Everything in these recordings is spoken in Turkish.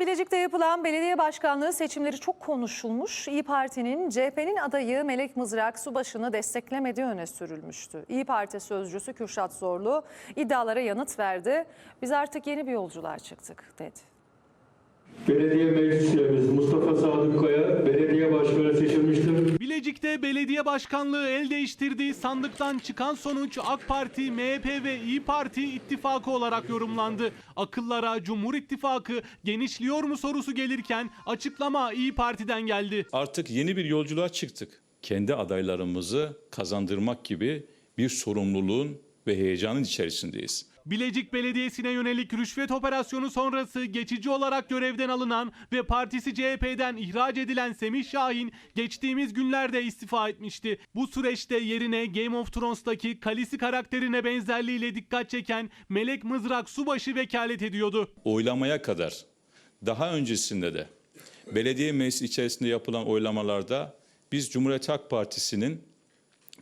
Bilecik'te yapılan belediye başkanlığı seçimleri çok konuşulmuş. İyi Parti'nin CHP'nin adayı Melek Mızrak Subaşı'nı desteklemediği öne sürülmüştü. İyi Parti sözcüsü Kürşat Zorlu iddialara yanıt verdi. Biz artık yeni bir yolculuğa çıktık dedi. Belediye meclis üyemiz Mustafa Sadık Kaya belediye başkanı seçilmiştir. Bilecik'te belediye başkanlığı el değiştirdiği sandıktan çıkan sonuç AK Parti, MHP ve İyi Parti ittifakı olarak yorumlandı. Akıllara Cumhur İttifakı genişliyor mu sorusu gelirken açıklama İyi Parti'den geldi. Artık yeni bir yolculuğa çıktık. Kendi adaylarımızı kazandırmak gibi bir sorumluluğun ve heyecanın içerisindeyiz. Bilecik Belediyesi'ne yönelik rüşvet operasyonu sonrası geçici olarak görevden alınan ve partisi CHP'den ihraç edilen Semih Şahin geçtiğimiz günlerde istifa etmişti. Bu süreçte yerine Game of Thrones'taki Kalisi karakterine benzerliğiyle dikkat çeken Melek Mızrak Subaşı vekalet ediyordu. Oylamaya kadar daha öncesinde de belediye meclisi içerisinde yapılan oylamalarda biz Cumhuriyet Halk Partisi'nin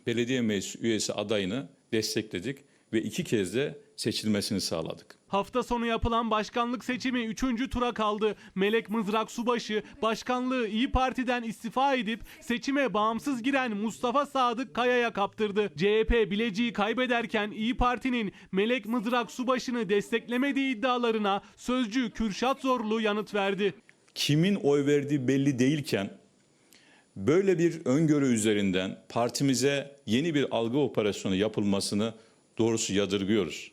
belediye meclis üyesi adayını destekledik ve iki kez de seçilmesini sağladık. Hafta sonu yapılan başkanlık seçimi 3. tura kaldı. Melek Mızrak Subaşı başkanlığı İyi Parti'den istifa edip seçime bağımsız giren Mustafa Sadık Kaya'ya kaptırdı. CHP Bilecik'i kaybederken İyi Parti'nin Melek Mızrak Subaşı'nı desteklemediği iddialarına sözcü Kürşat Zorlu yanıt verdi. Kimin oy verdiği belli değilken böyle bir öngörü üzerinden partimize yeni bir algı operasyonu yapılmasını doğrusu yadırgıyoruz.